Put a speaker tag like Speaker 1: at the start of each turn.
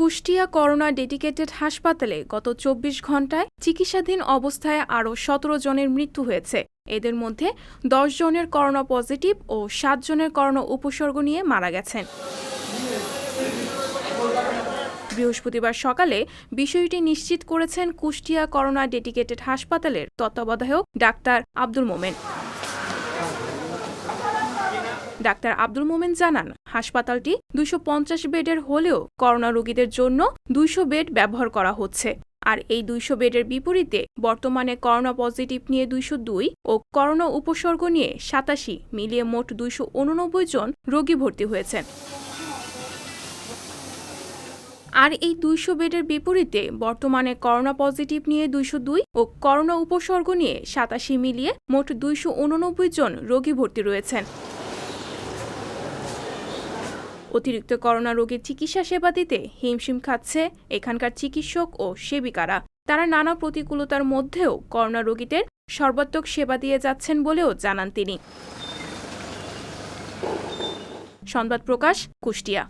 Speaker 1: Kushtia corona dedicated হাসপাতালে গত চব্বিশ ঘন্টায় চিকিৎসাধীন অবস্থায় আরও সতেরো জনের মৃত্যু হয়েছে। এদের মধ্যে দশ জনের করোনা পজিটিভ ও সাত জনের করোনা উপসর্গ নিয়ে মারা গেছেন। বৃহস্পতিবার সকালে বিষয়টি নিশ্চিত করেছেন কুষ্টিয়া করোনা ডেডিকেটেড হাসপাতালের তত্ত্বাবধায়ক ডাক্তার আব্দুল মোমেন। ডাক্তার আব্দুল মোমেন জানান, হাসপাতালটি দুশো বেডের হলেও করোনা রোগীদের জন্য দুইশো বেড ব্যবহার করা হচ্ছে। আর এই দুইশো বেডের বিপরীতে বর্তমানে করোনা পজিটিভ নিয়ে দুইশো দুই ও করোনা উপসর্গ নিয়ে সাতাশি মিলিয়ে মোট দুইশো উননব্বই জন রোগী ভর্তি হয়েছেন। আর এই দুইশো বেডের বিপরীতে বর্তমানে করোনা পজিটিভ নিয়ে দুইশো দুই ও করোনা উপসর্গ নিয়ে সাতাশি মিলিয়ে মোট দুইশো উননব্বই জন রোগী ভর্তি রয়েছেন। অতিরিক্ত করোনা রোগীর চিকিৎসা সেবা দিতে হিমশিম খাচ্ছে এখানকার চিকিৎসক ও সেবিকারা। তারা নানা প্রতিকূলতার মধ্যেও করোনা রোগীদের সর্বাত্মক সেবা দিয়ে যাচ্ছেন বলেও জানান তিনি। সংবাদ প্রকাশ কুষ্টিয়া।